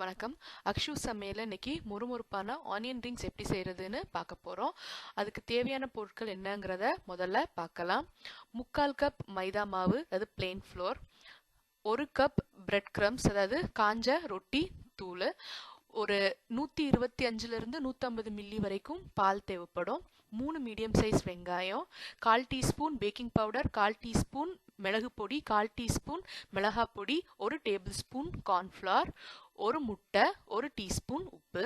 வணக்கம். அக்ஷு சமையல் இன்னைக்கு முறுமுறுப்பான ஆனியன் ரிங்ஸ் எப்படி செய்கிறதுன்னு பார்க்க போகிறோம் அதுக்கு தேவையான பொருட்கள் என்னங்கிறத முதல்ல பார்க்கலாம். முக்கால் கப் மைதா மாவு அதாவது பிளெயின் ஃப்ளோர் ஒரு கப் பிரெட் கிரம்ஸ் அதாவது காஞ்ச ரொட்டி தூள் ஒரு நூற்றி இருபத்தி அஞ்சுலேருந்து நூற்றம்பது மில்லி வரைக்கும் பால் தேவைப்படும். மூணு மீடியம் சைஸ் வெங்காயம் கால் டீஸ்பூன் பேக்கிங் பவுடர் கால் டீஸ்பூன் மிளகு பொடி கால் டீஸ்பூன் மிளகாய் பொடி ஒரு டேபிள் ஸ்பூன் கார்ன்ஃப்ளவர் ஒரு முட்டை ஒரு டீஸ்பூன் உப்பு.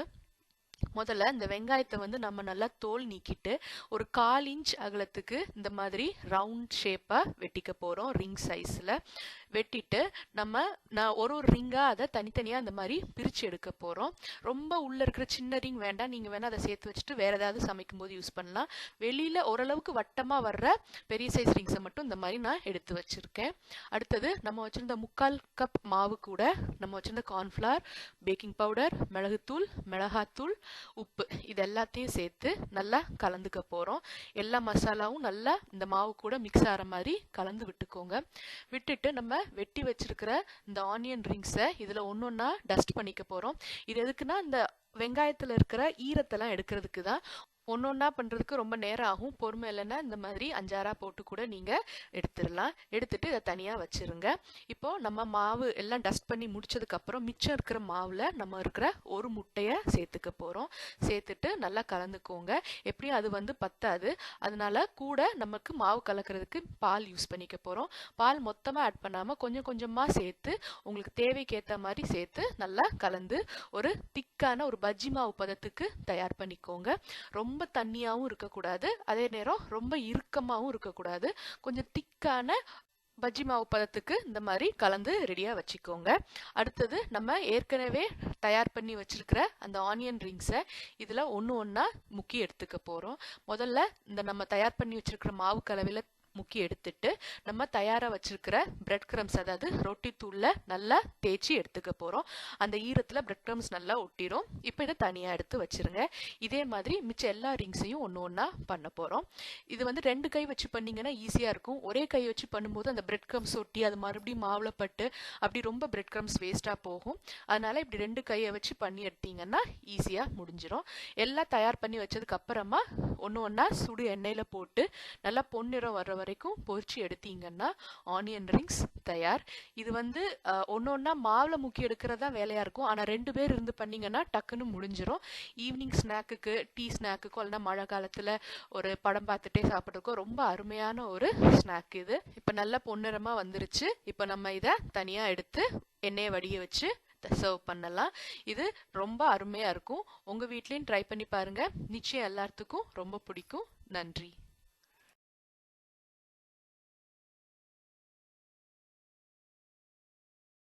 முதல்ல இந்த வெங்காயத்தை வந்து நம்ம நல்லா தோல் நீக்கிட்டு ஒரு கால் இன்ச் அகலத்துக்கு இந்த மாதிரி ரவுண்ட் ஷேப்பாக வெட்டிக்க போகிறோம் ரிங் சைஸில் வெட்டிட்டு நம்ம நான் ஒரு ஒரு ரிங்காக அதை தனித்தனியாக இந்த மாதிரி பிரித்து எடுக்க போகிறோம் ரொம்ப உள்ளே இருக்கிற சின்ன ரிங் வேண்டாம். நீங்கள் வேணால் அதை சேர்த்து வச்சுட்டு வேறு ஏதாவது சமைக்கும் போது யூஸ் பண்ணலாம். வெளியில் ஓரளவுக்கு வட்டமாக வர்ற பெரிய சைஸ் ரிங்ஸை மட்டும் இந்த மாதிரி நான் எடுத்து வச்சுருக்கேன். அடுத்தது நம்ம வச்சுருந்த முக்கால் கப் மாவு கூட நம்ம வச்சுருந்த கார்ன்ஃப்ளவர் பேக்கிங் பவுடர் மிளகுத்தூள் மிளகாத்தூள் உப்பு இது எல்லாத்தையும் சேர்த்து நல்லா கலந்துக்க போகிறோம் எல்லா மசாலாவும் நல்லா இந்த மாவு கூட மிக்ஸ் ஆகிற மாதிரி கலந்து விட்டுக்கோங்க. விட்டுட்டு நம்ம வெட்டி வச்சிருக்கிற இந்த ஆனியன் ரிங்ஸை இதில் ஒன்று ஒன்றா டஸ்ட் பண்ணிக்க போகிறோம் இது எதுக்குன்னா இந்த வெங்காயத்தில் இருக்கிற ஈரத்தெல்லாம் எடுக்கிறதுக்கு தான் ஒன்று ஒன்றா பண்ணுறதுக்கு ரொம்ப நேரம் ஆகும். பொறுமை இல்லைன்னா இந்த மாதிரி அஞ்சாரா போட்டு கூட நீங்கள் எடுத்துடலாம். எடுத்துட்டு இதை தனியாக வச்சுருங்க. இப்போது நம்ம மாவு எல்லாம் டஸ்ட் பண்ணி முடிச்சதுக்கப்புறம் மிச்சம் இருக்கிற மாவில் நம்ம இருக்கிற ஒரு முட்டையை சேர்த்துக்க போகிறோம் சேர்த்துட்டு நல்லா கலந்துக்கோங்க. எப்படியும் அது வந்து பத்தாது. அதனால கூட நமக்கு மாவு கலக்கிறதுக்கு பால் யூஸ் பண்ணிக்க போகிறோம் பால் மொத்தமாக ஆட் பண்ணாமல் கொஞ்சம் கொஞ்சமாக சேர்த்து உங்களுக்கு தேவைக்கு ஏற்ற மாதிரி சேர்த்து நல்லா கலந்து ஒரு திக்கான ஒரு பஜ்ஜி மாவு பதத்துக்கு தயார் பண்ணிக்கோங்க. ரொம்ப ரொம்ப தண்ணியாகவும் இருக்கக்கூடாது. அதே நேரம் ரொம்ப இறுக்கமாகவும் இருக்கக்கூடாது. கொஞ்சம் திக்கான பஜ்ஜி மாவு பதத்துக்கு இந்த மாதிரி கலந்து ரெடியாக வச்சுக்கோங்க. அடுத்தது நம்ம ஏற்கனவே தயார் பண்ணி வச்சிருக்கிற அந்த ஆனியன் ரிங்ஸை இதில் ஒன்று ஒன்றா முக்கி எடுத்துக்க போகிறோம் முதல்ல இந்த நம்ம தயார் பண்ணி வச்சிருக்கிற மாவு கலவையில் முக்கி எடுத்துட்டு நம்ம தயாராக வச்சிருக்கிற பிரெட் க்ரம்ஸ் அதாவது ரொட்டி தூளில் நல்லா தேய்ச்சி எடுத்துக்க போகிறோம் அந்த ஈரத்தில் பிரெட் க்ரம்ஸ் நல்லா ஒட்டிடும் இப்போ இதை தனியாக எடுத்து வச்சிருங்க. இதே மாதிரி மிச்ச எல்லா ரிங்ஸையும் ஒன்று ஒன்றா பண்ண போகிறோம் இது வந்து ரெண்டு கை வச்சு பண்ணிங்கன்னா ஈஸியாக இருக்கும். ஒரே கை வச்சு பண்ணும்போது அந்த பிரெட் கிரம்ஸ் ஒட்டி அது மறுபடியும் மாவில் பட்டு அப்படி ரொம்ப பிரெட் க்ரம்ஸ் வேஸ்ட்டாக போகும். அதனால் இப்படி ரெண்டு கையை வச்சு பண்ணி எடுத்தீங்கன்னா ஈஸியாக முடிஞ்சிடும் எல்லாம் தயார் பண்ணி வச்சதுக்கு அப்புறமா ஒன்று ஒன்றா சுடு எண்ணெயில் போட்டு நல்லா பொன்னிறம் வர்ற வரைக்கும் பொரிச்சு எடுத்தீங்கன்னா ஆனியன் ரிங்ஸ் தயார். இது வந்து ஒன்று ஒன்றா மாவில் முக்கி எடுக்கிறதா வேலையாக இருக்கும். ஆனால் ரெண்டு பேர் இருந்து பண்ணிங்கன்னா டக்குன்னு முடிஞ்சிடும் ஈவினிங் ஸ்நாக்குக்கு டீ ஸ்நாக்குக்கோ இல்லைனா மழை காலத்தில் ஒரு படம் பார்த்துட்டே சாப்பிட்றதுக்கும் ரொம்ப அருமையான ஒரு ஸ்நாக் இது. இப்போ நல்லா பொன்னிறமாக வந்துருச்சு. இப்போ நம்ம இதை தனியாக எடுத்து எண்ணெயை வடிய வச்சு சர்வ் பண்ணலாம். இது ரொம்ப அருமையாக இருக்கும். உங்கள் வீட்லேயும் ட்ரை பண்ணி பாருங்கள் நிச்சயம் எல்லாத்துக்கும் ரொம்ப பிடிக்கும். நன்றி.